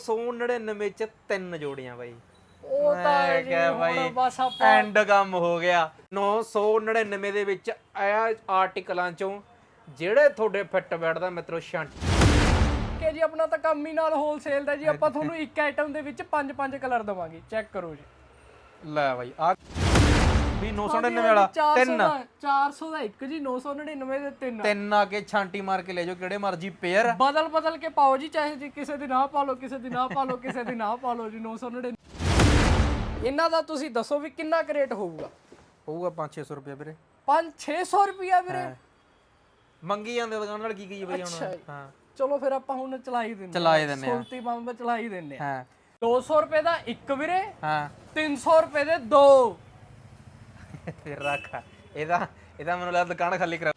999 ਚ ਤਿੰਨ ਜੋੜੀਆਂ ਬਾਈ। ਉਹ ਤਾਂ ਜੀ ਹੁਣ ਬਾਈ ਬਸ ਆਪਾਂ ਐਂਡ ਕੰਮ ਹੋ ਗਿਆ। 999 ਦੇ ਵਿੱਚ ਆਇਆ ਆਰਟੀਕਲਾਂ ਚੋਂ ਜਿਹੜੇ ਤੁਹਾਡੇ ਫਿੱਟ ਬੈਠਦਾ ਮਿੱਤਰੋ ਸ਼ੰਟ ਕਿ ਜੀ ਆਪਣਾ ਤਾਂ ਕੰਮ ਹੀ ਨਾਲ ਹੋਲਸੇਲ ਦਾ ਜੀ ਆਪਾਂ ਤੁਹਾਨੂੰ ਇੱਕ ਆਈਟਮ ਦੇ ਵਿੱਚ ਪੰਜ ਪੰਜ ਕਲਰ ਦਵਾਂਗੇ। ਚੈੱਕ ਕਰੋ ਜੀ। ਲੈ ਬਾਈ ਆ ਵੀ 999 ਵਾਲਾ 400 ਤਿੰਨ। ਦਾ 400 ਦਾ ਇੱਕ ਜੀ 999 ਦੇ ਤਿੰਨ। ਤਿੰਨ ਆ ਕੇ ਛਾਂਟੀ ਮਾਰ ਕੇ ਲੈ ਜਾਓ ਕਿਹੜੇ ਮਰਜ਼ੀ ਪੇਅਰ ਬਦਲ ਬਦਲ ਕੇ ਪਾਓ ਜੀ ਚਾਹੇ ਜੀ ਕਿਸੇ ਦੀ ਨਾ ਪਾ ਲਓ ਕਿਸੇ ਦੀ ਨਾ ਪਾ ਲਓ ਕਿਸੇ ਦੀ ਨਾ ਪਾ ਲਓ ਜੀ 999 ਇਹਨਾਂ ਦਾ ਤੁਸੀਂ ਦੱਸੋ ਵੀ ਕਿੰਨਾ ਕੁ ਰੇਟ ਹੋਊਗਾ? ਹੋਊਗਾ 5-600 ਰੁਪਏ ਵੀਰੇ। 5 600 ਰੁਪਿਆ ਵੀਰੇ। ਮੰਗੀ ਜਾਂਦੇ ਦੁਕਾਨ ਨਾਲ ਕੀ ਕੀ ਬਈ ਹੁਣ। ਹਾਂ। ਚਲੋ ਫਿਰ ਆਪਾਂ ਹੁਣ ਚਲਾਈ ਦਿੰਦੇ ਚਲਾਈ ਦਿੰਦੇ ਆ। ਸੁਲਤੀ ਬੰਬ ਚਲਾਈ ਦਿੰਦੇ ਆ ਹਾਂ। 200 ਰੁਪਏ ਦਾ ਇੱਕ ਵੀਰੇ। ਹਾਂ। 300 ਰੁਪਏ ਦੇ ਦੋ। ਫਿਰ ਰੱਖ। ਇਹਦਾ ਇਹਦਾ ਮੈਨੂੰ ਲੱਗਦਾ ਦੁਕਾਨ ਖਾਲੀ ਕਰਾ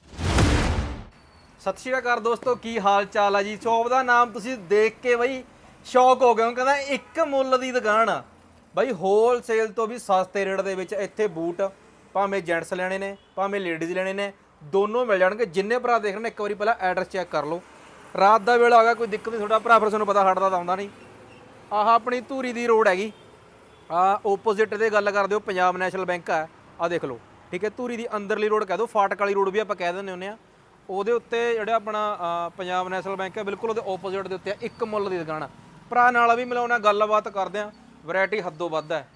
ਸਤਿ ਸ਼੍ਰੀ ਅਕਾਲ ਦੋਸਤੋ, ਕੀ ਹਾਲ ਚਾਲ ਆ ਜੀ? ਸ਼ੌਪ ਦਾ ਨਾਮ ਤੁਸੀਂ ਦੇਖ ਕੇ ਬਈ ਸ਼ੌਕ ਹੋ ਗਏ ਹੋ, ਕਹਿੰਦਾ ਇੱਕ ਮੁੱਲ ਦੀ ਦੁਕਾਨ ਆ। ਬਈ ਹੋਲਸੇਲ ਤੋਂ ਵੀ ਸਸਤੇ ਰੇਟ ਦੇ ਵਿੱਚ ਇੱਥੇ ਬੂਟ, ਭਾਵੇਂ ਜੈਂਟਸ ਲੈਣੇ ਨੇ, ਭਾਵੇਂ ਲੇਡੀਜ਼ ਲੈਣੇ ਨੇ, ਦੋਨੋਂ ਮਿਲ ਜਾਣਗੇ। ਜਿੰਨੇ ਭਰਾ ਦੇਖ ਰਹੇ ਨੇ, ਇੱਕ ਵਾਰੀ ਪਹਿਲਾਂ ਐਡਰੈਸ ਚੈੱਕ ਕਰ ਲਓ। ਰਾਤ ਦਾ ਵੇਲਾ ਆ ਗਿਆ, ਕੋਈ ਦਿੱਕਤ ਨਹੀਂ, ਤੁਹਾਡਾ ਭਰਾ ਫਿਰ ਤੁਹਾਨੂੰ ਪਤਾ, ਹਟਦਾ ਤਾਂ ਆਉਂਦਾ ਨਹੀਂ। ਆਹ ਆਪਣੀ ਧੂਰੀ ਦੀ ਰੋਡ ਹੈਗੀ। ਆ ਆਪੋਜ਼ਿਟ ਦੇ ਗੱਲ ਕਰਦੇ ਹੋ, ਪੰਜਾਬ ਨੈਸ਼ਨਲ ਬੈਂਕ ਆ। ਆ ਦੇਖ ਲਓ ਠੀਕ ਹੈ ਧੂਰੀ ਦੀ ਅੰਦਰਲੀ ਰੋਡ ਕਹਿ ਦੋ ਫਾਟਕ ਵਾਲੀ ਰੋਡ ਵੀ ਆਪਾਂ ਕਹਿ ਦਿੰਦੇ ਹੁੰਦੇ ਆ। ਉਹਦੇ ਉੱਤੇ ਜਿਹੜਾ ਆਪਣਾ ਪੰਜਾਬ ਨੈਸ਼ਨਲ ਬੈਂਕ ਹੈ ਬਿਲਕੁਲ ਉਹਦੇ ਆਪੋਜ਼ਿਟ ਦੇ ਉੱਤੇ ਆ, ਇੱਕ ਮੁੱਲ ਦੀ ਦੁਕਾਨ ਆ। ਭਰਾ ਨਾਲ ਵੀ ਮਿਲਾਉਣਾ ਗੱਲਬਾਤ ਕਰਦੇ ਆ ਵੈਰਾਈਟੀ ਹੱਦੋਂ ਵੱਧ ਹੈ।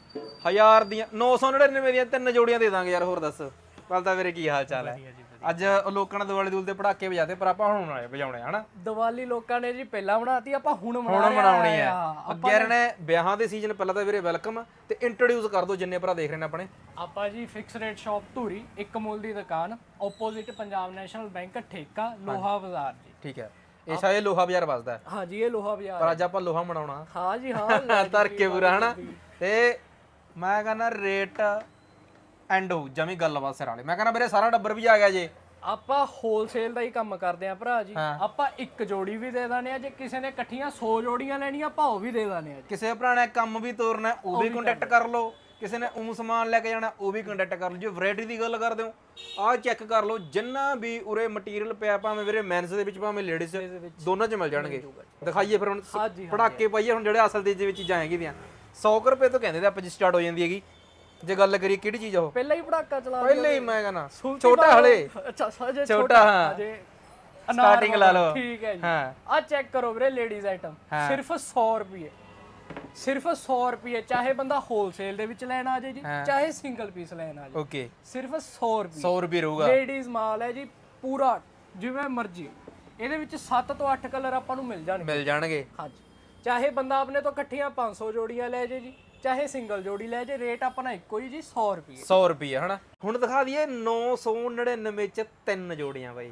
ਹਜ਼ਾਰ ਦੀਆਂ 999 ਦੀਆਂ ਤਿੰਨ ਜੋੜੀਆਂ ਦੇ ਦਾਂਗੇ ਯਾਰ ਹੋਰ ਦੱਸ। ਕੱਲ ਤਾਂ ਵੀਰੇ ਕੀ ਹਾਲ ਚਾਲ ਹੈ? ਅੱਜ ਲੋਕਾਂ ਨੇ ਦਿਵਾਲੀ ਦੂਲ ਦੇ ਪੜਾਕੇ ਵਜਾਤੇ ਪਰ ਆਪਾਂ ਹੁਣ ਆਏ ਵਜਾਉਣੇ ਹਨਾ? ਦੀਵਾਲੀ ਲੋਕਾਂ ਨੇ ਜੀ ਪਹਿਲਾਂ ਬਣਾਤੀ ਆਪਾਂ ਹੁਣ ਮਨਾ ਹੁਣ ਰਹੇ ਮਨਾਉਣੀ ਹੈ ਆ। ਅੱਗੇ ਨੇ ਵਿਆਹਾਂ ਦੇ ਸੀਜ਼ਨ ਪਹਿਲਾਂ ਤਾਂ ਵੀਰੇ ਵੈਲਕਮ ਤੇ ਇੰਟਰੋਡਿਊਸ ਕਰ ਦਿਓ ਜਿੰਨੇ ਭਰਾ ਦੇਖ ਰਹੇ ਨੇ ਆਪਣੇ। ਆਪਾਂ ਜੀ ਫਿਕਸ ਰੇਟ ਸ਼ਾਪ ਧੂਰੀ ਇੱਕ ਮੁੱਲ ਦੀ ਦੁਕਾਨ ਆਪੋਜ਼ਿਟ ਪੰਜਾਬ ਨੈਸ਼ਨਲ ਬੈਂਕ ਠੇਕਾ ਲੋਹਾ ਬਾਜ਼ਾਰ ਜੀ। ਠੀਕ ਹੈ। ਇਹ ਸ਼ਾਇਦ ਲੋਹਾ ਬਾਜ਼ਾਰ ਵੱਸਦਾ ਹੈ। ਜੀ ਇਹ ਲੋਹਾ ਬਾਜ਼ਾਰ ਪਰ ਅੱਜ ਆਪਾਂ ਲੋਹਾ ਮਨਾਉਣਾ। ਹਾਂ ਜੀ ਹਾਂ। ਧਰ ਕੇ ਪੂਰਾ ਹਨਾ? ਤੇ ਮੈਂ ਕਹਿੰਦਾ ਰੇਟ ਐਂਡ ਹੋ ਜਮੀ ਗੱਲਬਾਤ ਸਿਰ ਵਾਲੇ। ਮੈਂ ਕਹਿੰਦਾ ਵੀਰੇ ਸਾਰਾ ਡੱਬਰ ਵੀ ਆ ਗਿਆ ਜੇ। ਆਪਾਂ ਹੋਲਸੇਲ ਦਾ ਹੀ ਕੰਮ ਕਰਦੇ ਆ ਭਰਾ ਜੀ। ਆਪਾਂ ਇੱਕ ਜੋੜੀ ਵੀ ਦੇ ਦਾਨੇ ਆ ਜੇ ਕਿਸੇ ਨੇ ਇਕੱਠੀਆਂ 100 ਜੋੜੀਆਂ ਲੈਣੀਆਂ ਆਪਾਂ ਉਹ ਵੀ ਦੇ ਦਾਨੇ ਆ ਜੀ। ਕਿਸੇ ਭਰਾ ਨੇ ਕੰਮ ਵੀ ਤੋਰਨਾ ਹੈ, ਉਹ ਵੀ ਕੰਟੈਕਟ ਕਰ ਲਓ। ਕਿਸੇ ਨੇ ਉਂ ਸਮਾਨ ਲੈ ਕੇ ਜਾਣਾ ਉਹ ਵੀ ਕੰਟੈਕਟ ਕਰ ਲਓ। ਜੇ ਵੈਰਾਈਟੀ ਦੀ ਗੱਲ ਕਰਦੇ ਹੋ ਆਹ ਚੈੱਕ ਕਰ ਲਓ ਜਿੰਨਾ ਵੀ ਉਰੇ ਮਟੀਰੀਅਲ ਪਿਆ ਭਾਵੇਂ ਵੀਰੇ ਮੈਨਸ ਦੇ ਵਿੱਚ ਭਾਵੇਂ ਲੇਡੀਜ਼ ਦੋਨਾਂ 'ਚ ਮਿਲ ਜਾਣਗੇ। ਦਿਖਾਈਏ ਫਿਰ ਹੁਣ ਸ- ਪੜਾਕੇ ਪਾਈਏ ਹੁਣ ਜਿਹੜੇ ਅਸਲ ਦੇ ਵਿੱਚ ਚੀਜ਼ਾਂ ਹੈਗੀ ਦੀਆਂ 100 ਕੁ ਰੁਪਏ ਤੋਂ ਕਹਿੰਦੇ ਤੇ ਆਪਾਂ ਜੀ ਸਟਾਰਟ ਹੋ ਜਾਂਦੀ ਹੈਗੀ। ਜੇ ਗੱਲ ਕਰੀਏ ਕਿਹੜੀ ਚੀਜ਼ ਆ ਉਹ? ਪਹਿਲਾਂ ਹੀ ਪੜਾਕਾ ਚਲਾ ਪਹਿਲੇ ਹੀ ਮੈਂ ਸੁਲਤੀ ਛੋਟਾ ਹਲੇ। ਅੱਛਾ ਸਜੇ ਛੋਟਾ, ਹਾਂ। ਅਜੇ Starting ਲਾ ਲਓ। ਠੀਕ ਹੈ ਜੀ। ਹਾਂ। ਆ ਚੈੱਕ ਕਰੋ ਵੀਰੇ ਲੇਡੀਜ਼ ਆਈਟਮ ਸਿਰਫ 100 ਰੁਪਏ। ਸਿਰਫ 100 ਰੁਪਏ ਚਾਹੇ ਬੰਦਾ ਹੋਲਸੇਲ ਦੇ ਵਿੱਚ ਲੈਣ ਆ ਜਾਏ ਜੀ ਚਾਹੇ ਸਿੰਗਲ ਪੀਸ ਲੈਣ ਆ ਜਾਏ। ਓਕੇ ਸਿਰਫ 100 ਰੁਪਏ। 100 ਰੁਪਏ ਰਹੂਗਾ। ਲੇਡੀਜ਼ ਮਾਲ ਹੈ ਜੀ ਪੂਰਾ ਜਿਵੇਂ ਮਰਜ਼ੀ। ਇਹਦੇ ਵਿੱਚ 7 ਤੋਂ 8 ਕਲਰ ਆਪਾਂ ਨੂੰ ਮਿਲ ਜਾਣਗੇ। ਮਿਲ ਜਾਣਗੇ। ਹਾਂਜੀ। ਚਾਹੇ ਬੰਦਾ ਆਪਣੇ ਤੋਂ ਇਕੱਠੀਆਂ 500 ਜੋੜੀਆਂ ਲੈ ਜੇ ਜੀ ਚਾਹੇ ਸਿੰਗਲ ਜੋੜੀ ਲੈ ਜੇ ਰੇਟ ਆਪਣਾ ਇੱਕੋ ਹੀ ਜੀ 100 ਰੁਪਏ 100 ਰੁਪਏ ਹਨਾ? ਹੁਣ ਦਿਖਾ ਦਈਏ 999 ਚ ਤਿੰਨ ਜੋੜੀਆਂ ਬਾਈ।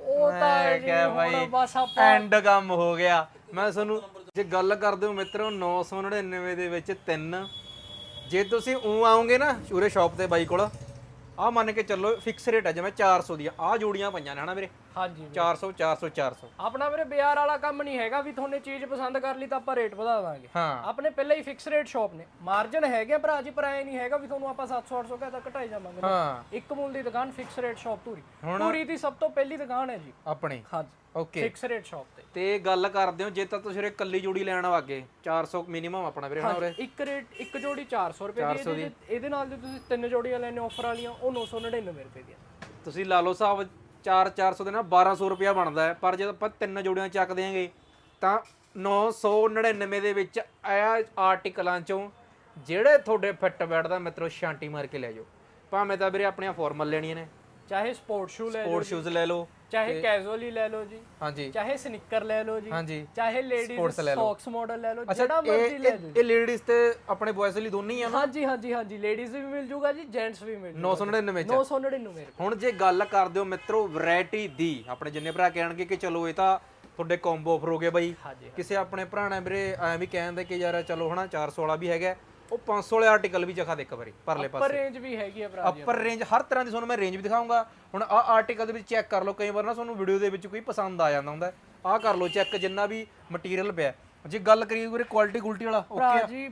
ਉਹ ਤਾਂ ਜੀ ਹੁਣ ਬਾਈ ਬਸ ਆਪਾਂ ਐਂਡ ਕੰਮ ਹੋ ਗਿਆ। ਮੈਂ ਤੁਹਾਨੂੰ ਜੇ ਗੱਲ ਕਰਦੇ ਹੋ ਮਿੱਤਰੋ 999 ਦੇ ਵਿੱਚ ਤਿੰਨ। ਜੇ ਤੁਸੀਂ ਉਂ ਆਓਗੇ ਨਾ ਉਰੇ ਸ਼ਾਪ ਤੇ ਬਾਈ ਕੋਲ ਆ ਮੰਨ ਕੇ ਚੱਲੋ ਫਿਕਸ ਰੇਟ ਹੈ ਜਿਵੇਂ 400 ਦੀਆਂ ਆ। ਜੋੜੀਆਂ ਪਈਆਂ ਨੇ ਹਨਾ ਵੀਰੇ? ਹਾਂਜੀ 400 400 400 ਆਪਣਾ ਵੀਰੇ ਬਾਜ਼ਾਰ ਵਾਲਾ ਕੰਮ ਨਹੀਂ ਹੈਗਾ ਵੀ ਤੁਹਾਨੂੰ ਚੀਜ਼ ਪਸੰਦ ਕਰ ਲਈ ਤਾਂ ਆਪਾਂ ਰੇਟ ਵਧਾ ਦਾਂਗੇ। ਹਾਂ। ਆਪਣੇ ਪਹਿਲਾਂ ਹੀ ਫਿਕਸ ਰੇਟ ਸ਼ਾਪ ਨੇ। ਮਾਰਜਨ ਹੈਗੇ ਭਰਾ ਜੀ ਪਰ ਐ ਨਹੀਂ ਹੈਗਾ ਵੀ ਤੁਹਾਨੂੰ ਆਪਾਂ 700 800 ਕਹਤਾ ਘਟਾਈ ਜਾਵਾਂਗੇ। ਹਾਂ। ਇੱਕ ਮੁੱਲ ਦੀ ਦੁਕਾਨ fix rate shop Dhuri. Dhuri ਦੀ ਸਭ ਤੋਂ ਪਹਿਲੀ ਦੁਕਾਨ ਹੈ ਜੀ। ਆਪਣੀ। ਹਾਂਜੀ। ਓਕੇ। ਫਿਕਸ ਰੇਟ ਸ਼ਾਪ ਤੇ। ਤੇ ਗੱਲ ਕਰਦੇ ਹੋ ਜੇ ਤਾਂ ਤੁਸੀਂ ਉਰੇ ਕੱਲੀ ਜੋੜੀ ਲੈਣ ਵਾਗੇ 400 ਮਿਨੀਮਮ ਆਪਣਾ ਵੀਰੇ ਹਨਾ ਉਰੇ? ਇੱਕ ਰੇਟ ਇੱਕ ਜੋੜੀ 400 ਰੁਪਏ ਦੀ ਇਹਦੇ- ਨਾਲ ਜੇ ਤੁਸੀਂ ਤਿੰਨ ਜੋੜੀਆਂ ਲੈਣੇ ਆਫਰ ਵਾਲੀਆਂ ਉਹ 999 ਰੁਪਏ ਦੀਆਂ। ਤੁਸੀਂ ਲਾ ਲਓ ਹਿਸਾਬ 4 400 ਦੇ ਨਾਲ 1200 ਰੁਪਿਆ ਬਣਦਾ ਹੈ। ਪਰ ਜਦ ਆਪਾਂ ਤਿੰਨ ਜੋੜੀਆਂ ਚੱਕ ਦਿਆਂਗੇ, ਤਾਂ 999 ਦੇ ਵਿੱਚ ਆਇਆ ਆਰਟੀਕਲਾਂ ਚੋਂ, ਜਿਹੜੇ ਤੁਹਾਡੇ ਫਿੱਟ ਬੈਠਦਾ ਮਿੱਤਰੋ ਛਾਂਟੀ ਮਾਰ ਕੇ ਲੈ ਜਾਓ। ਭਾਵੇਂ ਤਾਂ ਵੀਰੇ ਆਪਣੀਆਂ ਫਾਰਮਲ ਲੈਣੀਆਂ ਨੇ। ਚਾਹੇ ਸਪੋਰਟ ਸ਼ੂ ਲੈ ਲਓ ਸਪੋਰਟ ਸ਼ੂਜ਼ ਲੈ ਲਓ ਚਾਹੇ ਕੈਜੂਅਲ ਲੈ ਲਓ ਜੀ। ਹਾਂਜੀ। ਚਾਹੇ ਸਨਿੱਕਰ ਲੈ ਲਓ ਜੀ। ਹਾਂਜੀ। ਚਾਹੇ ਲੇਡੀਜ਼ ਸੌਕਸ ਮਾਡਲ ਲੈ ਲਓ ਜਿਹੜਾ ਮਰਜ਼ੀ ਲੈ ਇਹ- ਇਹ ਲੇਡੀਜ਼ ਤੇ ਆਪਣੇ ਬॉयਜ਼ ਲਈ ਦੋਨੇ ਹੀ ਆ ਹਾਂਜੀ ਹਾਂਜੀ ਹਾਂਜੀ। ਲੇਡੀਜ਼ ਵੀ ਮਿਲ ਜੂਗਾ ਜੀ ਜੈਂਟਸ ਵੀ ਮਿਲ ਜੂਗਾ 999 ਚ 999 ਰੁਪਏ ਹੁਣ ਜੇ ਗੱਲ ਕਰਦੇ ਹੋ ਮਿੱਤਰੋ ਵੈਰਾਈਟੀ ਦੀ ਆਪਣੇ ਜਿੰਨੇ ਭਰਾ ਕਹਿਣਗੇ ਕਿ ਚਲੋ ਇਹ ਤਾਂ ਤੁਹਾਡੇ ਕੰਬੋ ਆਫਰ ਹੋ ਗਏ ਬਾਈ। ਕਿਸੇ ਆਪਣੇ ਭਰਾ ਨੇ ਵੀਰੇ ਐਂ ਵੀ ਕਹਿੰਦੇ ਕਿ ਯਾਰ ਚਲੋ ਹਨਾ 400 ਵਾਲਾ ਵੀ ਹੈਗਾ। ਉਹ 500 ਵਾਲੇ ਆਰਟੀਕਲ ਵੀ ਚਖਾ ਦੇ ਇੱਕ ਵਾਰੀ ਪਰਲੇ ਪਰ ਪਾਸੇ। ਰੇਂਜ ਵੀ ਹੈਗੀ ਆ ਭਰਾ ਜੀ ਅਪਰ ਰੇਂਜ ਹਰ ਤਰ੍ਹਾਂ ਦੀ ਤੁਹਾਨੂੰ ਮੈਂ ਰੇਂਜ ਵੀ ਦਿਖਾਉਂਗਾ। ਹੁਣ ਆਹ ਆਰਟੀਕਲ ਦੇ ਵਿੱਚ ਚੈੱਕ ਕਰ ਲਓ ਕਈ ਵਾਰ ਨਾ ਤੁਹਾਨੂੰ ਵੀਡੀਓ ਦੇ ਵਿੱਚ ਕੋਈ ਪਸੰਦ ਆ ਜਾਂਦਾ ਹੁੰਦਾ ਆਹ ਕਰ ਲਓ ਚੈੱਕ ਜਿੰਨਾ ਵੀ ਮਟੀਰੀਅਲ ਪਿਆ ਜੇ ਗੱਲ ਕਰੀਏ ਵੀਰੇ ਕੁਆਲਿਟੀ ਕੁਲਟੀ ਵਾਲਾ ਭਰਾ ਓਕੇ ਜੀ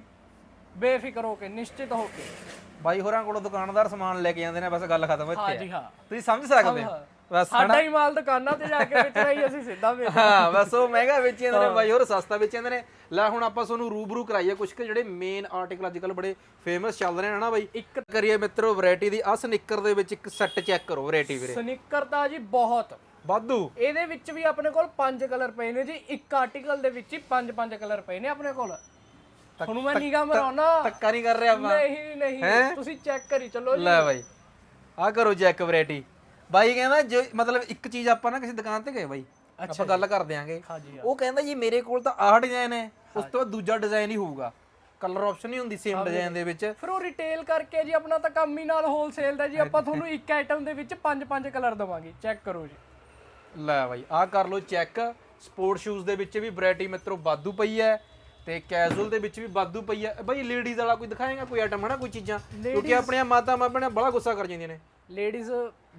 ਬੇਫਿਕਰ ਹੋ ਕੇ ਨਿਸ਼ਚਿਤ ਹੋ ਕੇ। ਬਾਈ ਹੋਰਾਂ ਕੋਲੋਂ ਦੁਕਾਨਦਾਰ ਸਮਾਨ ਲੈ ਕੇ ਜਾਂਦੇ ਨੇ ਬਸ ਗੱਲ ਖਤਮ ਇੱਥੇ ਹਾਂ ਹੈ। ਜੀ ਹਾਂ। ਤੁਸੀਂ ਸਮਝ ਸਕਦੇ ਹੋ। ਬਸ ਸਾਡਾ ਹੀ ਮਾਲ ਦੁਕਾਨਾਂ ਤੇ ਜਾ ਕੇ ਵੇਚਣਾ ਹੀ ਅਸੀਂ ਸਿੱਧਾ ਵੇਚ ਹਾਂ ਬਸ ਉਹ ਮਹਿੰਗਾ ਵੇਚੀ ਜਾਂਦੇ ਨੇ ਬਾਈ ਹੋਰ ਸਸਤਾ ਵੇਚੀ ਜਾਂਦੇ ਨੇ। ਲੈ ਹੁਣ ਆਪਾਂ ਤੁਹਾਨੂੰ ਰੂਬਰੂ ਕਰਾਈਏ ਕੁਝ ਕੁ ਜਿਹੜੇ ਮੇਨ ਆਰਟੀਕਲ ਅੱਜ ਕੱਲ ਬੜੇ ਫੇਮਸ ਚੱਲ ਰਹੇ ਨੇ ਨਾ ਬਾਈ? ਇੱਕ ਕਰੀਏ ਮਿੱਤਰੋ ਵੈਰਾਈਟੀ ਦੀ ਆ ਸਨਿੱਕਰ ਦੇ ਵਿੱਚ ਇੱਕ ਸੈੱਟ ਚੈੱਕ ਕਰੋ ਵੈਰਾਈਟੀ ਵੀਰੇ। ਸਨਿੱਕਰ ਤਾਂ ਜੀ ਬਹੁਤ। ਵਾਧੂ। ਇਹਦੇ ਵਿੱਚ ਵੀ ਆਪਣੇ ਕੋਲ ਪੰਜ ਕਲਰ ਪਏ ਨੇ ਜੀ। ਇੱਕ ਆਰਟੀਕਲ ਦੇ ਵਿੱਚ ਹੀ ਪੰਜ ਪੰਜ ਕਲਰ ਪਏ ਨੇ ਆਪਣੇ ਕੋਲ। ਤੁਹਾਨੂੰ ਮੈਂ ਨਿਗਾਹ ਮਰਾਉਣਾ ਧੱਕਾ ਨਹੀਂ ਕਰ ਰਿਹਾ ਆਪਾਂ। ਨਹੀਂ ਨਹੀਂ। ਤੁਸੀਂ ਚੈੱਕ ਕਰੀ ਚੱਲੋ ਜੀ। ਲੈ ਬਾਈ। ਆ ਕਰੋ ਚੈੱਕ ਵੈਰਾਈਟੀ ਬਾਈ ਕਹਿੰਦਾ ਜੇ ਮਤਲਬ ਇੱਕ ਚੀਜ਼ ਆਪਾਂ ਨਾ ਕਿਸੇ ਦੁਕਾਨ ਤੇ ਗਏ ਬਾਈ ਆਪਾਂ ਗੱਲ ਕਰ ਦਿਆਂਗੇ। ਹਾਂਜੀ ਉਹ ਕਹਿੰਦਾ ਜੀ ਮੇਰੇ ਕੋਲ ਤਾਂ ਆਹ ਡਿਜ਼ਾਈਨ ਹੈ ਉਸ ਤੋਂ ਬਾਅਦ ਦੂਜਾ ਡਿਜ਼ਾਈਨ ਹੀ ਹੋਊਗਾ। ਕਲਰ ਆਪਸ਼ਨ ਨਹੀਂ ਹੁੰਦੀ ਸੇਮ ਡਿਜ਼ਾਈਨ ਦੇ ਵਿੱਚ। ਫਿਰ ਉਹ ਰਿਟੇਲ ਕਰਕੇ ਜੀ ਆਪਣਾ ਤਾਂ ਕੰਮ ਹੀ ਨਾਲ ਹੋਲਸੇਲ ਦਾ ਜੀ ਆਪਾਂ ਤੁਹਾਨੂੰ ਇੱਕ ਆਈਟਮ ਦੇ ਵਿੱਚ ਪੰਜ ਪੰਜ ਕਲਰ ਦਵਾਂਗੇ। ਚੈੱਕ ਕਰੋ ਜੀ। ਲੈ ਬਾਈ ਆਹ ਕਰ ਲਓ ਚੈੱਕ ਸਪੋਰਟ ਸ਼ੂਜ਼ ਦੇ ਵਿੱਚ ਵੀ ਵੈਰਾਈਟੀ ਮਿੱਤਰੋ ਵਾਧੂ ਪਈ ਹੈ। ਤੇ ਕੈਜੂਅਲ ਦੇ ਵਿੱਚ ਵੀ ਵਾਧੂ ਪਈ ਹੈ ਬਾਈ ਲੇਡੀਜ਼ ਵਾਲਾ ਕੋਈ ਦਿਖਾਏਗਾ ਕੋਈ ਆਈਟਮ ਹਨਾ ਕੋਈ ਚੀਜ਼ਾਂ? ਕਿਉਂਕਿ ਆਪਣੀਆਂ ਮਾਤਾ ਮਾਪਿਆਂ ਬੜਾ ਗੁੱਸਾ ਕਰ ਜਾਂਦੀਆਂ ਨੇ। ਲੇਡੀਜ਼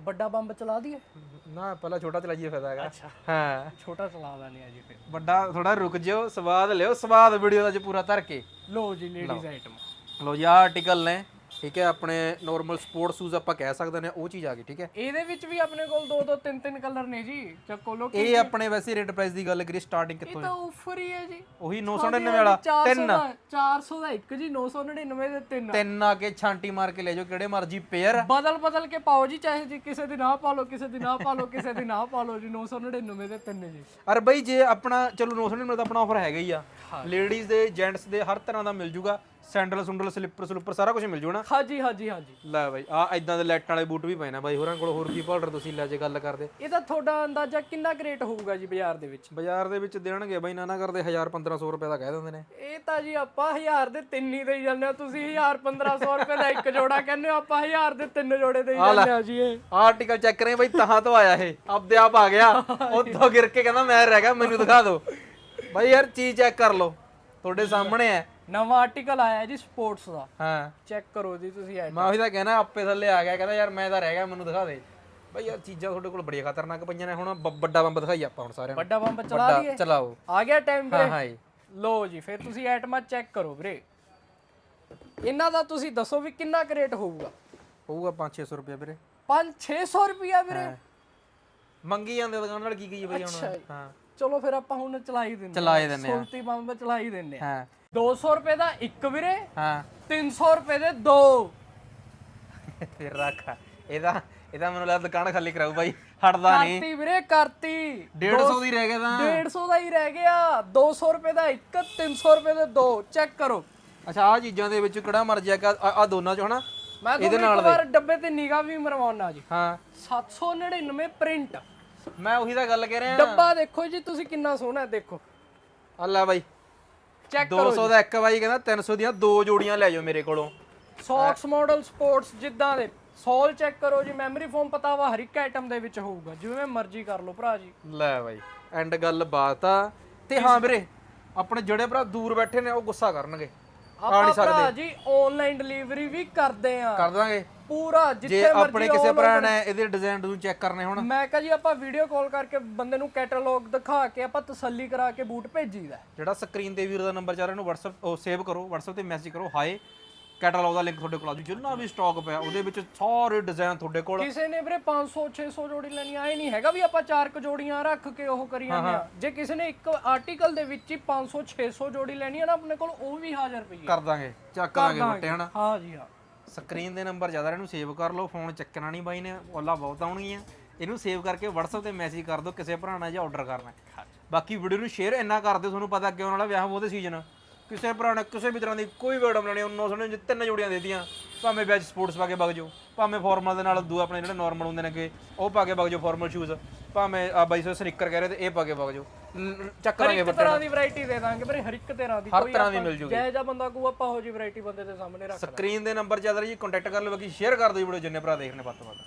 ਵੱਡਾ ਬੰਬ ਚਲਾ ਦਈਏ? ਨਾ ਪਹਿਲਾਂ ਛੋਟਾ ਚਲਾਈਏ ਫਾਇਦਾ ਹੈਗਾ। ਅੱਛਾ। ਹਾਂ। ਛੋਟਾ ਚਲਾ ਦਾਨੇ ਆ ਜੀ ਫਿਰ। ਵੱਡਾ ਥੋੜਾ ਰੁਕ ਜਿਓ ਸਵਾਦ ਲਿਓ ਸਵਾਦ ਵੀਡੀਓ ਦਾ ਅੱਜ ਪੂਰਾ ਧਰ ਕੇ। ਲੋ ਜੀ ਲੇਡੀਜ਼ ਆਈਟਮ ਲੋ ਜੀ ਆਰਟੀਕਲ ਨੇ। ਠੀਕ ਹੈ ਆਪਣੇ ਨਾਰਮਲ ਸਪੋਰਟ ਸ਼ੂਜ਼ ਆਪਾਂ ਕਹਿ ਸਕਦੇ ਨੇ ਉਹ ਚੀਜ਼ ਆ ਗਈ ਠੀਕ ਹੈ। ਇਹਦੇ ਵਿੱਚ ਵੀ ਆਪਣੇ ਕੋਲ ਦੋ ਦੋ ਤਿੰਨ ਤਿੰਨ ਕਲਰ ਨੇ ਜੀ ਚੱਕੋ ਲੋ ਇਹ ਆਪਣੇ ਵੈਸੇ ਰੇਟ ਪ੍ਰਾਈਸ ਦੀ ਗੱਲ ਕਰੀ ਸਟਾਰਟਿੰਗ ਇਹ ਕਿੱਥੋਂ ਤਾਂ ਆਫਰ ਹੀ ਹੈ ਜੀ। ਉਹੀ 999 ਵਾਲਾ 400 ਤਿੰਨ। ਦਾ 400 ਦਾ ਇੱਕ ਜੀ 999 ਦੇ ਤਿੰਨ। ਤਿੰਨ ਆ ਕੇ ਛਾਂਟੀ ਮਾਰ ਕੇ ਲੈ ਜਾਓ ਕਿਹੜੇ ਮਰਜ਼ੀ ਪੇਅਰ ਬਦਲ ਬਦਲ ਕੇ ਪਾਓ ਜੀ ਚਾਹੇ ਜੀ ਕਿਸੇ ਦੀ ਨਾ ਪਾ ਲਓ ਕਿਸੇ ਦੀ ਨਾ ਪਾ ਲਓ ਕਿਸੇ ਦੀ ਨਾ ਪਾ ਲਓ ਜੀ 999 ਦੇ ਤਿੰਨ ਜੀ। ਅਰ ਬਈ ਜੇ ਆਪਣਾ ਚਲੋ 999 ਦਾ ਆਪਣਾ ਆਫਰ ਹੈਗਾ ਹੀ ਆ। ਲੇਡੀਜ਼ ਦੇ ਜੈਂਟਸ ਦੇ ਹਰ ਤਰ੍ਹਾਂ ਦਾ ਮਿਲ ਜੂਗਾ। ਸੈਂਡਲ ਸੁੰਡਲ ਸਲਿੱਪਰ ਸਲੂਪਰ ਸਾਰਾ ਕੁਝ ਮਿਲ ਨਾ। ਹਾਂਜੀ ਹਾਂਜੀ ਹਾਂਜੀ। ਲੈ ਬਾਈ ਆ ਇਦਾਂ ਦੇ ਲੈਟ ਵਾਲੇ ਬੂਟ ਵੀ ਪਏ ਨੇ ਬਾਈ ਹੋਰਾਂ ਕੋਲ ਹੋਰ ਕੀ ਪਾਊਡਰ ਤੁਸੀਂ ਲੈ ਜੇ ਗੱਲ ਕਰਦੇ? ਇਹਦਾ ਤੁਹਾਡਾ ਅੰਦਾਜ਼ਾ ਕਿੰਨਾ ਕੁ ਰੇਟ ਹੋਊਗਾ ਜੀ ਬਾਜ਼ਾਰ ਦੇ ਵਿੱਚ? ਬਾਜ਼ਾਰ ਦੇ ਵਿੱਚ ਦੇਣਗੇ ਬਾਈ ਨਾ ਨਾ ਕਰਦੇ 1000 1500 ਰੁਪਏ ਦਾ ਕਹਿ ਦਿੰਦੇ ਨੇ। ਇਹ ਤਾਂ ਜੀ ਆਪਾਂ 1000 ਦੇ ਤਿੰਨ ਹੀ ਦੇਈ ਜਾਂਦੇ ਆ ਤੁਸੀਂ 1000 1500 ਰੁਪਏ ਦਾ ਇੱਕ ਜੋੜਾ ਕਹਿੰਦੇ ਹੋ ਆਪਾਂ 1000 ਦੇ ਤਿੰਨ ਜੋੜੇ ਦੇਈ ਜਾਂਦੇ ਆ ਜੀ ਇਹ। ਆਰਟੀਕਲ ਚੈੱਕ ਕਰੇ ਬਾਈ ਤਹਾਂ ਤੋਂ ਆਇਆ ਇਹ ਆਪਦੇ ਆਪ ਆ ਗਿਆ। ਉੱਥੋਂ ਗਿਰ ਕੇ ਕਹਿੰਦਾ ਮੈਂ ਰਹਿ ਗਿਆ ਮੈਨੂੰ ਦਿਖਾ ਦਿਓ। ਬਾਈ ਯਾਰ ਚੀਜ਼ ਚੈੱਕ ਕਰ ਲਓ ਤੁਹਾਡੇ ਸਾਹਮਣੇ ਹੈ। ਨਵਾਂ ਆਰਟੀਕਲ ਆਇਆ ਜੀ ਸਪੋਰਟਸ ਦਾ। ਹਾਂ। ਚੈੱਕ ਕਰੋ ਜੀ ਤੁਸੀਂ ਇਹ। ਮੈਂ ਉਹੀ ਤਾਂ ਕਹਿਣਾ ਆਪੇ ਥੱਲੇ ਆ ਗਿਆ ਕਹਿੰਦਾ ਯਾਰ ਮੈਂ ਤਾਂ ਰਹਿ ਗਿਆ ਮੈਨੂੰ ਦਿਖਾ ਦੇ। ਬਾਈ ਯਾਰ ਚੀਜ਼ਾਂ ਤੁਹਾਡੇ ਕੋਲ ਬੜੀਆਂ ਖਤਰਨਾਕ ਪਈਆਂ ਨੇ ਹੁਣ ਵੱਡਾ ਬੰਬ ਦਿਖਾਈ ਆਪਾਂ ਹੁਣ ਸਾਰਿਆਂ ਨੂੰ। ਵੱਡਾ ਬੰਬ ਚਲਾ ਵੱਡਾ ਦਈਏ ਚਲਾਓ। ਆ ਗਿਆ ਟਾਈਮ ਹਾਂ ਵੀਰੇ ਹਾਂ ਜੀ। ਲੋ ਜੀ ਫਿਰ ਤੁਸੀਂ ਆਈਟਮਾਂ ਚੈੱਕ ਕਰੋ ਵੀਰੇ। ਇਹਨਾਂ ਦਾ ਤੁਸੀਂ ਦੱਸੋ ਵੀ ਕਿੰਨਾ ਕੁ ਰੇਟ ਹੋਊਗਾ ਹੋਊਗਾ 5-600 ਰੁਪਏ ਵੀਰੇ। 5-600 ਰੁਪਿਆ ਵੀਰੇ। ਮੰਗੀ ਜਾਂਦੇ ਦੁਕਾਨ ਨਾਲ ਕੀ ਕੀ ਬਈ ਹੁਣ ਹਾਂ। ਚਲੋ ਫਿਰ ਆਪਾਂ ਹੁਣ ਚਲਾਈ ਦਿੰਦੇ ਆ ਸੁਲਤੀ ਬੰਬ ਚਲਾਈ ਦਿੰਦੇ ਆ ਹਾਂ। 200 ਰੁਪਏ ਦਾ ਇੱਕ ਵੀਰੇ? ਹਾਂ। 300 ਰੁਪਏ ਦੇ ਦੋ। ਫਿਰ ਰੱਖ। ਇਹਦਾ ਇਹਦਾ ਮੈਨੂੰ ਲੱਗਦਾ ਦੁਕਾਨ ਖਾਲੀ ਕਰਾਉ ਬਾਈ। ਹਟਦਾ ਨਹੀਂ। ਕਰਤੀ ਵੀਰੇ ਕਰਤੀ। 150 ਦੀ ਰਹਿ ਗਿਆ ਤਾਂ। 150 ਦਾ ਹੀ ਰਹਿ ਗਿਆ। 200 ਰੁਪਏ ਦਾ ਇੱਕ 300 ਰੁਪਏ ਦੇ ਦੋ। ਚੈੱਕ ਕਰੋ। ਅੱਛਾ ਆ ਚੀਜ਼ਾਂ ਦੇ ਵਿੱਚ ਕਿਹੜਾ ਮਰਜ਼ੀ ਆ ਆ ਦੋਨਾਂ ਚੋਂ ਹਨਾ? ਮੈਂ ਤੁਹਾਨੂੰ ਇੱਕ ਵਾਰ ਡੱਬੇ ਤੇ ਨਿਗਾਹ ਵੀ ਮਰਵਾਉਣਾ ਜੀ। ਹਾਂ। 799 ਪ੍ਰਿੰਟ। ਮੈਂ ਉਹੀ ਤਾਂ ਗੱਲ ਕਹਿ ਰਿਹਾ। ਡੱਬਾ ਦੇਖੋ ਜੀ ਤੁਸੀਂ ਕਿੰਨਾ ਸੋਹਣਾ ਦੇਖੋ। ਅੱਲਾ ਬਾਈ। ਚੈੱਕ 200 ਦਾ ਇੱਕ ਬਾਈ ਕਹਿੰਦਾ 300 ਦੀਆਂ ਦੋ ਜੋੜੀਆਂ ਲੈ ਜਾਓ ਮੇਰੇ ਕੋਲੋਂ। ਸੌਕਸ ਮਾਡਲ ਸਪੋਰਟਸ ਜਿੱਦਾਂ ਦੇ। ਸੋਲ ਚੈੱਕ ਕਰੋ ਜੀ ਮੈਮਰੀ ਫੋਮ ਪਤਾ ਵਾ ਹਰ ਇੱਕ ਆਈਟਮ ਦੇ ਵਿੱਚ ਹੋਊਗਾ। ਜਿਵੇਂ ਮਰਜ਼ੀ ਕਰ ਲਓ ਭਰਾ ਜੀ। ਲੈ ਬਾਈ ਐਂਡ ਗੱਲ ਬਾਤ ਆ। ਤੇ ਹਾਂ ਵੀਰੇ ਆਪਣੇ ਜਿਹੜੇ ਭਰਾ ਦੂਰ ਬੈਠੇ ਨੇ ਉਹ ਗੁੱਸਾ ਕਰਨਗੇ। ਆ ਨਹੀਂ ਆਪਾਂ ਸਕਦੇ। ਭਰਾ ਜੀ ਆਨਲਾਈਨ ਡਿਲੀਵਰੀ ਵੀ ਕਰਦੇ ਆ। ਕਰ ਦਾਂਗੇ। ਪੂਰਾ ਜੇ ਜਿੱਥੇ ਆਪਣੇ ਮਰਜ਼ੀ ਕਿਸੇ ਭਰਾ ਨੇ ਇਹਦੇ ਡਿਜ਼ਾਈਨ ਨੂੰ ਚੈੱਕ ਕਰਨੇ ਹੁਣ। ਮੈਂ ਕਹਾਂ ਜੀ ਆਪਾਂ ਵੀਡੀਓ ਕਾਲ ਕਰਕੇ ਬੰਦੇ ਨੂੰ ਕੈਟਾਲੌਗ ਦਿਖਾ ਕੇ ਆਪਾਂ ਤਸੱਲੀ ਕਰਾ ਕੇ ਬੂਟ ਭੇਜੀਦਾ। ਜਿਹੜਾ ਸਕਰੀਨ ਤੇ ਵੀਰ ਦਾ ਨੰਬਰ ਚੱਲ ਰਿਹਾ ਉਹਨੂੰ WhatsApp ਉਹ ਸੇਵ ਕਰੋ WhatsApp ਤੇ ਮੈਸੇਜ ਕਰੋ ਹਾਏ ਕੈਟਾਲੌਗ ਦਾ ਲਿੰਕ ਤੁਹਾਡੇ ਕੋਲ ਆ ਜੂ। ਜਿੰਨਾ ਵੀ ਸਟਾਕ ਪਿਆ ਉਹਦੇ ਵਿੱਚ ਸਾਰੇ ਡਿਜ਼ਾਈਨ ਤੁਹਾਡੇ ਕੋਲ। ਕਿਸੇ ਨੇ ਵੀਰੇ 500 600 ਜੋੜੀ ਲੈਣੀ ਆਏ ਨਹੀਂ ਹੈਗਾ ਵੀ ਆਪਾਂ ਚਾਰ ਕ ਜੋੜੀਆਂ ਰੱਖ ਕੇ ਉਹ ਕਰੀ ਜਾਂਦੇ ਆ। ਜੇ ਕਿਸੇ ਨੇ ਇੱਕ ਆਰਟੀਕਲ ਦੇ ਵਿੱਚ ਹੀ 500 600 ਜੋੜੀ ਲੈਣੀ ਆ ਨਾ ਆਪਣੇ ਕੋਲ ਉਹ ਵੀ 1000 ਰੁਪਏ ਕਰ ਦਾਂਗੇ ਚੱਕ ਦਾਂਗੇ ਵੱਟੇ ਹਨਾ? ਹਾਂ ਜੀ ਹਾਂ। ਸਕਰੀਨ ਦੇ ਨੰਬਰ ਜ਼ਿਆਦਾ ਇਹਨੂੰ ਸੇਵ ਕਰ ਲਓ ਫੋਨ ਚੱਕਣਾ ਨਹੀਂ ਬਾਈ ਨੇ ਓਲਾ ਬਹੁਤ ਆਉਣਗੀਆਂ। ਇਹਨੂੰ ਸੇਵ ਕਰਕੇ WhatsApp ਤੇ ਮੈਸੇਜ ਕਰ ਦਿਓ ਕਿਸੇ ਭਰਾ ਜਾਂ ਆਰਡਰ ਕਰਨਾ। ਬਾਕੀ ਵੀਡੀਓ ਨੂੰ ਸ਼ੇਅਰ ਇੰਨਾ ਕਰ ਦਿਓ ਤੁਹਾਨੂੰ ਪਤਾ ਅੱਗੇ ਆਉਣ ਵਾਲਾ ਵਿਆਹ ਉਹਦੇ ਸੀਜ਼ਨ ਕਿਸੇ ਭਰਾ ਨੇ ਕਿਸੇ ਵੀ ਤਰ੍ਹਾਂ ਦੀ ਕੋਈ ਵੀ ਆਈਟਮ ਲੈਣੀ ਉਹਨਾਂ ਸੁਣੇ ਜੇ ਤਿੰਨ ਜੋੜੀਆਂ ਦੇ ਦਿੱਤੀਆਂ ਭਾਵੇਂ ਵਿੱਚ ਸਪੋਰਟਸ ਪਾ ਕੇ ਵਗ ਜਾਓ ਭਾਵੇਂ ਫਾਰਮਲ ਦੇ ਨਾਲ ਦੂ ਆਪਣੇ ਜਿਹੜੇ ਨਾਰਮਲ ਹੁੰਦੇ ਨੇ ਕਿ ਉਹ ਪਾ ਕੇ ਵਗ ਜਾਓ ਫਾਰਮਲ ਸ਼ੂਜ਼ ਭਾਵੇਂ ਆ ਬਾਈ ਸੋ ਸਨਿੱਕਰ ਕਹਿ ਰਹੇ ਤੇ ਇਹ ਪਾ ਕੇ ਵਗ ਜਾਓ ਲ- ਚੱਕ ਹਰ ਲਾਂਗੇ ਇੱਕ ਤਰ੍ਹਾਂ ਦੀ ਵੈਰਾਈਟੀ ਦੇ ਦਾਂਗੇ ਵੀਰੇ ਹਰ ਇੱਕ ਤਰ੍ਹਾਂ ਦੀ ਹਰ ਤਰ੍ਹਾਂ ਦੀ ਮਿਲ ਜੂਗੀ। ਜੈ ਜਾ ਬੰਦਾ ਕੋ ਆਪਾਂ ਹੋ ਜੀ ਵੈਰਾਈਟੀ ਬੰਦੇ ਦੇ ਸਾਹਮਣੇ ਰੱਖ ਸਕਰੀਨ ਦੇ ਨੰਬਰ ਜ਼ਿਆਦਾ ਜੀ ਕੰਟੈਕਟ ਕਰ ਲਓ ਬਾਕੀ ਸ਼ੇਅਰ ਕਰ ਦਿਓ ਵੀਡੀਓ ਜਿੰਨੇ ਭਰਾ ਦੇਖਣੇ ਵੱਧ ਤੋਂ ਵੱਧ।